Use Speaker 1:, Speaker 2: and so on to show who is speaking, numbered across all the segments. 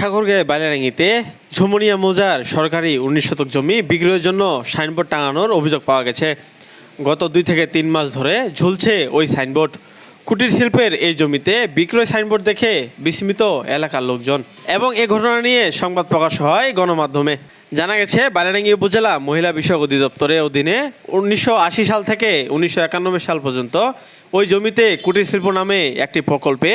Speaker 1: ঠাকুরগাঁও বাইলারাঙ্গিতে ঝুমনিয়া মৌজার সরকারি উনিশ শতক জমি বিক্রয়ের জন্য সাইনবোর্ড টাঙানোর অভিযোগ পাওয়া গেছে। গত দুই থেকে তিন মাস ধরে ঝুলছে ওই সাইনবোর্ড। কুটির শিল্পের এই জমিতে বিক্রয় সাইনবোর্ড দেখে বিস্মিত এলাকার লোকজন এবং এ ঘটনা নিয়ে সংবাদ প্রকাশ হয় গণমাধ্যমে। জানা গেছে বাইলারাঙ্গি উপজেলা মহিলা বিষয়ক অধিদপ্তরের অধীনে উনিশশো আশি সাল থেকে উনিশশো একানব্বই সাল পর্যন্ত ওই জমিতে কুটির শিল্প নামে একটি প্রকল্পে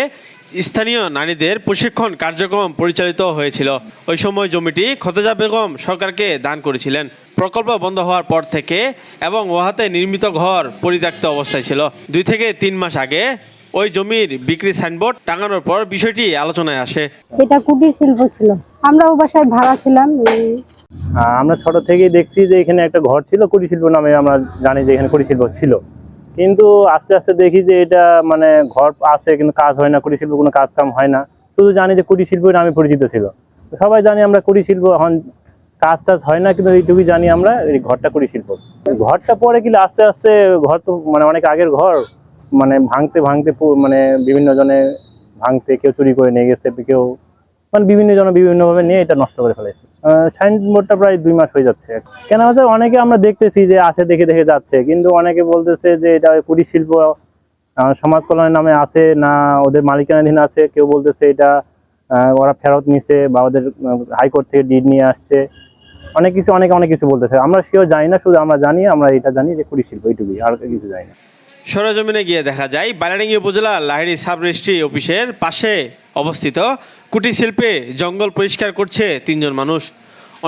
Speaker 1: স্থানীয় নারীদের প্রশিক্ষণ কার্যক্রম পরিচালিত হয়েছিল। ওই সময় জমিটি খতেজা বেগম সরকারকে দান করেছিলেন। প্রকল্প বন্ধ হওয়ার পর থেকে এবং ওহাতে নির্মিত ঘর পরিত্যক্ত অবস্থায় ছিল। দুই থেকে তিন মাস আগে ওই জমির বিক্রি সাইনবোর্ড টাঙানোর পর বিষয়টি আলোচনায় আসে।
Speaker 2: এটা কুটির শিল্প ছিল। আমরা ও বাসায় ভাড়া ছিলাম।
Speaker 3: আমরা ছোট থেকেই দেখছি যে এখানে একটা ঘর ছিল কুটির শিল্প নামে আমরা জানি যে এখানে কুটির শিল্প ছিল। কিন্তু আস্তে আস্তে দেখি যে এটা মানে ঘর আছে কিন্তু কাজ হয় না, কুটির শিল্প কোনো কাজ কাম হয় না। শুধু জানি যে কুটির শিল্প নামে পরিচিত ছিল। সবাই জানি আমরা কুটির শিল্প, এখন কাজ টাজ হয় না, কিন্তু এইটুকুই জানি আমরা এই ঘরটা কুটির শিল্প। ঘরটা পরে কিন্তু আস্তে আস্তে ঘর তো মানে অনেক আগের ঘর মানে ভাঙতে ভাঙতে মানে বিভিন্ন জনে ভাঙতে কেউ চুরি করে নিয়ে গেছে, কেউ মানে বিভিন্ন জন বিভিন্নভাবে নিয়ে এটা নষ্ট করে ফেলেছে। সাইনবোর্ডটা প্রায় দুই মাস হয়ে যাচ্ছে। কেন হচ্ছে অনেকে আমরা দেখতেছি যে আসে, দেখে দেখে যাচ্ছে। কিন্তু অনেকে বলতেছে যে এটা কুটির শিল্প সমাজ কল্যাণের নামে আছে না, ওদের মালিকানাধীন আছে। কেউ বলতেছে এটা ওরা ফেরত নিছে বা ওদের হাইকোর্ট থেকে ডিড নিয়ে আসছে। অনেক কিছু, অনেকে, অনেক কিছু বলতেছে। আমরা সেও জানি না, শুধু আমরা জানি, আমরা এটা জানি যে কুটির শিল্প, এইটুকুই। আর কিছু জানি না।
Speaker 1: সরেজমিনে গিয়ে দেখা যায়, বালাডাঙ্গি উপজেলা লাহিড়ি সাব রেজিস্ট্রি অফিসের পাশে অবস্থিত কুটির শিল্পে জঙ্গল পরিষ্কার করছে তিনজন মানুষ।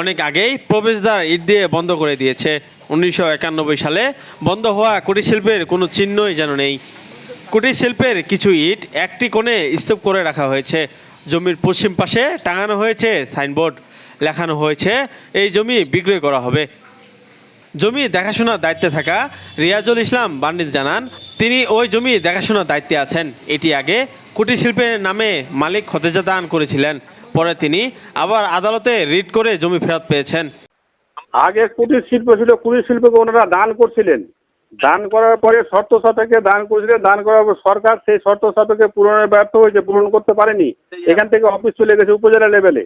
Speaker 1: অনেক আগেই প্রবেশদ্বার ইট দিয়ে বন্ধ করে দিয়েছে। উনিশশো একানব্বই সালে বন্ধ হওয়া কুটির শিল্পের কোনো চিহ্নই যেন নেই। কুটির শিল্পের কিছু ইট একটি কোণে স্তূপ করে রাখা হয়েছে। জমির পশ্চিম পাশে টাঙানো হয়েছে সাইনবোর্ড। লেখানো হয়েছে, এই জমি বিক্রয় করা হবে। জমি দেখাশোনার দায়িত্বে থাকা রিয়াজুল ইসলাম বান্ডিল জানান তিনি ওই জমি দেখাশোনার দায়িত্বে আছেন। এটি আগে কুটির শিল্পের নামে মালিক খতেজা দান করেছিলেন। পরে তিনি আবার আদালতে রিট করে জমি ফেরত পেয়েছেন।
Speaker 4: আগে কুটির শিল্প ছিল কুটির শিল্পকে ওনারা দান করছিলেন। দান করার পরে শর্ত সাপেক্ষে দান করেছিলেন। দান করার পর সরকার সেই শর্ত সাপেক্ষে পূরণে ব্যর্থ হয়েছে পূরণ করতে পারেনি। এখান থেকে অফিস চলে গেছে উপজেলা লেভেলে।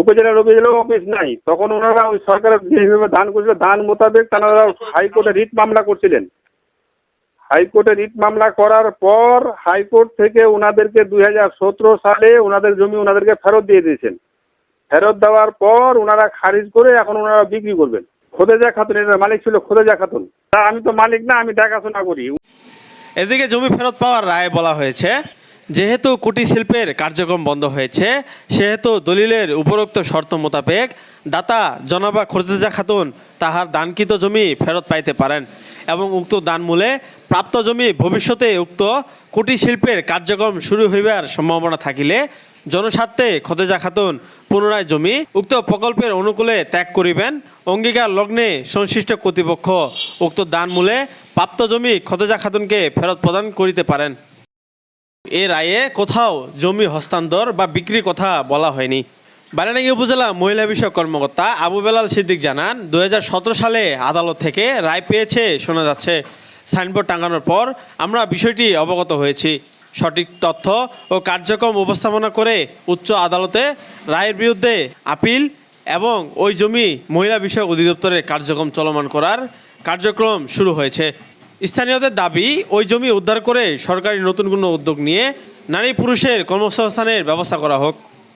Speaker 4: উপজেলার উপজেলা অফিস নাই। তখন ওনারা ওই সরকারের যেভাবে দান করেছিল দান মোতাবেক তারা হাইকোর্টে রিট মামলা করছিলেন। হাইকোর্টে রিট মামলা করার পর হাইকোর্ট থেকে ওনাদেরকে দুই হাজার সতেরো সালে ওনাদের জমি ওনাদেরকে ফেরত দিয়ে দিয়েছেন। ফেরত দেওয়ার পর ওনারা খারিজ করে এখন ওনারা বিক্রি করবেন। খোদেজা খাতুন এটার মালিক ছিল খোদেজা খাতুন। তা আমি তো মালিক না, আমি দেখাশোনা করি।
Speaker 1: এদিকে জমি ফেরত পাওয়ার রায় বলা হয়েছে। যেহেতু কুটির শিল্পের কার্যক্রম বন্ধ হয়েছে, সেহেতু দলিলের উপরোক্ত শর্ত মোতাবেক দাতা জনাবা খরতেজা খাতুন তাহার দানকৃত জমি ফেরত পাইতে পারেন এবং উক্ত দানমূলে প্রাপ্ত জমি ভবিষ্যতে উক্ত কুটির শিল্পের কার্যক্রম শুরু হইবার সম্ভাবনা থাকিলে জনস্বার্থে খতেজা খাতুন পুনরায় জমি উক্ত প্রকল্পের অনুকূলে ত্যাগ করিবেন। অঙ্গীকার লগ্নে সংশ্লিষ্ট কর্তৃপক্ষ উক্ত দানমূলে প্রাপ্ত জমি খতেজা খাতুনকে ফেরত প্রদান করিতে পারেন। এ রায়ে কোথাও জমি হস্তান্তর বা বিক্রির কথা বলা হয়নি। বারানাগী উপজেলা মহিলা বিষয়ক কর্মকর্তা আবু বেলাল সিদ্দিক জানান দু হাজার সতেরো সালে আদালত থেকে রায় পেয়েছে, শোনা যাচ্ছে। সাইনবোর্ড টাঙানোর পর আমরা বিষয়টি অবগত হয়েছি। সঠিক তথ্য ও কার্যক্রম উপস্থাপনা করে উচ্চ আদালতে রায়ের বিরুদ্ধে আপিল এবং ওই জমি মহিলা বিষয়ক অধিদপ্তরের কার্যক্রম চলমান করার কার্যক্রম শুরু হয়েছে। স্থানীয়দের দাবি, ওই জমি উদ্ধার করে সরকারি নতুন কোনো উদ্যোগ নিয়ে নারী পুরুষের কর্মসংস্থানের ব্যবস্থা করা হোক।